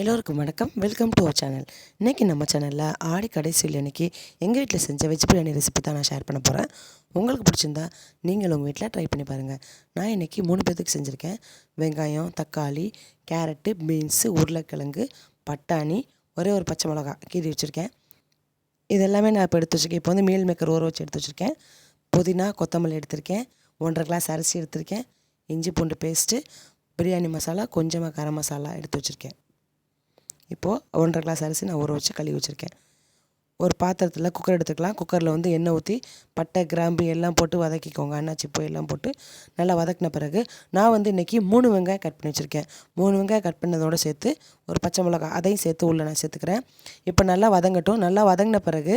எல்லோருக்கும் வணக்கம். Welcome to our channel இன்றைக்கி நம்ம சேனலில் ஆடி கடைசியில் இன்றைக்கி எங்கள் வீட்டில் செஞ்ச வெஜ் பிரியாணி ரெசிபி தான் நான் ஷேர் பண்ண போகிறேன் உங்களுக்கு பிடிச்சிருந்தா நீங்கள் உங்கள் வீட்டில் ட்ரை பண்ணி பாருங்கள் நான் இன்றைக்கி மூணு பேர்த்துக்கு செஞ்சுருக்கேன். வெங்காயம் தக்காளி கேரட்டு பீன்ஸு உருளைக்கிழங்கு பட்டாணி ஒரே ஒரு பச்சை மிளகா கீறி வச்சுருக்கேன். இது எல்லாமே நான் இப்போ எடுத்து வச்சுருக்கேன். இப்போ வந்து மீல் மேக்கர் ஊற வச்சு எடுத்து வச்சுருக்கேன். புதினா கொத்தமல்லி எடுத்திருக்கேன். ஒன்றரை கிளாஸ் அரிசி எடுத்திருக்கேன். இஞ்சி பூண்டு பேஸ்ட்டு பிரியாணி மசாலா கொஞ்சமாக கரம் மசாலா எடுத்து வச்சுருக்கேன். இப்போது ஒன்றரை கிளாஸ் அரிசி நான் ஊற வச்சு கழுவி வச்சுருக்கேன். ஒரு பாத்திரத்தில் குக்கர் எடுத்துக்கலாம். குக்கரில் வந்து எண்ணெய் ஊற்றி பட்டை கிராம்பு எல்லாம் போட்டு வதக்கிக்கோங்க. அன்னாச்சி போய் எல்லாம் போட்டு நல்லா வதக்கின பிறகு நான் வந்து இன்றைக்கி மூணு வெங்காயம் கட் பண்ணி வச்சுருக்கேன். மூணு வெங்காயம் கட் பண்ணதோடு சேர்த்து ஒரு பச்சை மிளகா அதையும் சேர்த்து உள்ளே நான் சேர்த்துக்கிறேன். இப்போ நல்லா வதங்கட்டும். நல்லா வதங்கின பிறகு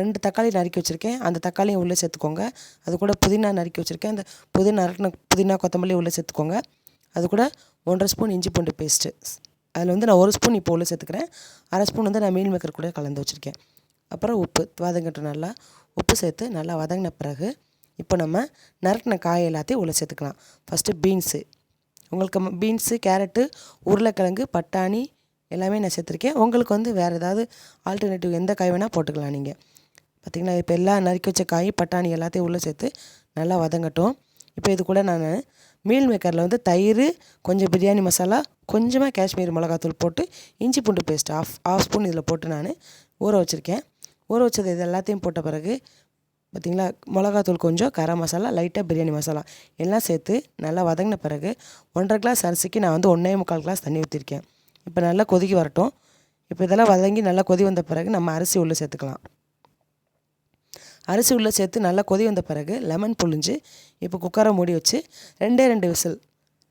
ரெண்டு தக்காளி நறுக்கி வச்சுருக்கேன். அந்த தக்காளியும் உள்ளே சேர்த்துக்கோங்க. அது கூட புதினா நறுக்கி வச்சுருக்கேன். அந்த புதினா நறுக்கின புதினா கொத்தமல்லி உள்ளே சேர்த்துக்கோங்க. அது கூட ஒன்றரை ஸ்பூன் இஞ்சி பூண்டு பேஸ்ட்டு அதில் வந்து நான் ஒரு ஸ்பூன் இப்போ உள்ள சேர்த்துக்கிறேன். அரை ஸ்பூன் வந்து நான் மீல் மேக்கர் கூட கலந்து வச்சுருக்கேன். அப்புறம் உப்பு வதங்கட்டும் நல்லா உப்பு சேர்த்து நல்லா வதங்கின பிறகு இப்போ நம்ம நறுக்கின காய் எல்லாத்தையும் உள்ளே சேர்த்துக்கலாம். ஃபஸ்ட்டு பீன்ஸு உங்களுக்கு பீன்ஸு கேரட்டு உருளைக்கிழங்கு பட்டாணி எல்லாமே நான் சேர்த்துருக்கேன். உங்களுக்கு வந்து வேறு ஏதாவது ஆல்டர்னேட்டிவ் எந்த காய் வேணால் போட்டுக்கலாம் நீங்கள் பார்த்திங்கன்னா இப்போ எல்லாம் நறுக்கி வச்ச காய் பட்டாணி எல்லாத்தையும் உள்ளே சேர்த்து நல்லா வதங்கட்டும். இப்போ இது கூட நான் மீல் மேக்கரில் வந்து தயிர் கொஞ்சம் பிரியாணி மசாலா கொஞ்சமாக காஷ்மீர் மிளகாத்தூள் போட்டு இஞ்சி பூண்டு பேஸ்ட் ஆஃப் ஆஃப் ஸ்பூன் இதில் போட்டு நான் ஊற வச்சுருக்கேன். ஊற வச்சது இது எல்லாத்தையும் போட்ட பிறகு பார்த்திங்களா மிளகாத்தூள் கொஞ்சம் கரம் மசாலா லைட்டாக பிரியாணி மசாலா எல்லாம் சேர்த்து நல்லா வதங்கின பிறகு ஒன்றரை கிளாஸ் அரிசிக்கு நான் வந்து ஒன்றே முக்கால் கிளாஸ் தண்ணி ஊற்றிருக்கேன் இப்போ நல்லா கொதிக்கி வரட்டும். இப்போ இதெல்லாம் வதங்கி நல்லா கொதி வந்த பிறகு நம்ம அரிசி உள்ளே சேர்த்துக்கலாம். அரிசி உள்ளே சேர்த்து நல்லா கொதி வந்த பிறகு லெமன் புழிஞ்சு இப்போ குக்கரை மூடி வச்சு ரெண்டே ரெண்டு விசில்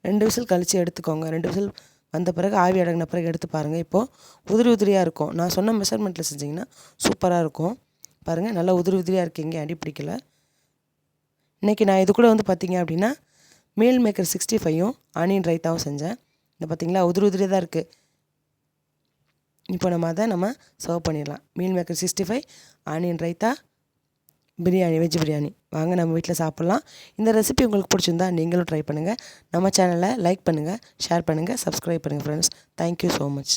ரெண்டு விசில் கழித்து எடுத்துக்கோங்க. ரெண்டு விசில் வந்த பிறகு ஆவி அடங்கின பிறகு எடுத்து பாருங்கள் இப்போது உதிரி உதிரியாக இருக்கும். நான் சொன்ன மெஷர்மெண்ட்டில் செஞ்சிங்கன்னா சூப்பராக இருக்கும். பாருங்கள் நல்லா உதிரி உதிரியாக இருக்கீங்க அடி பிடிக்கல. இன்றைக்கி நான் இது கூட வந்து பார்த்திங்க அப்படின்னா மீல் மேக்கர் சிக்ஸ்டி ஃபைவும் ஆனியன் ரைத்தாவும் செஞ்சேன். இந்த பார்த்திங்களா உதிரி உதிரியாக தான் இருக்குது இப்போ நம்ம அதை நம்ம சர்வ் பண்ணிடலாம். Meal maker sixty five onion raita biryani veg biryani. வாங்க நம்ம வீட்டில் சாப்பிட்லாம். இந்த ரெசிபி உங்களுக்கு பிடிச்சிருந்தா நீங்களும் ட்ரை பண்ணுங்கள் நம்ம சேனலை லைக் பண்ணுங்கள் ஷேர் பண்ணுங்கள் சப்ஸ்கிரைப் பண்ணுங்கள் ஃப்ரெண்ட்ஸ் தேங்க்யூ ஸோ மச்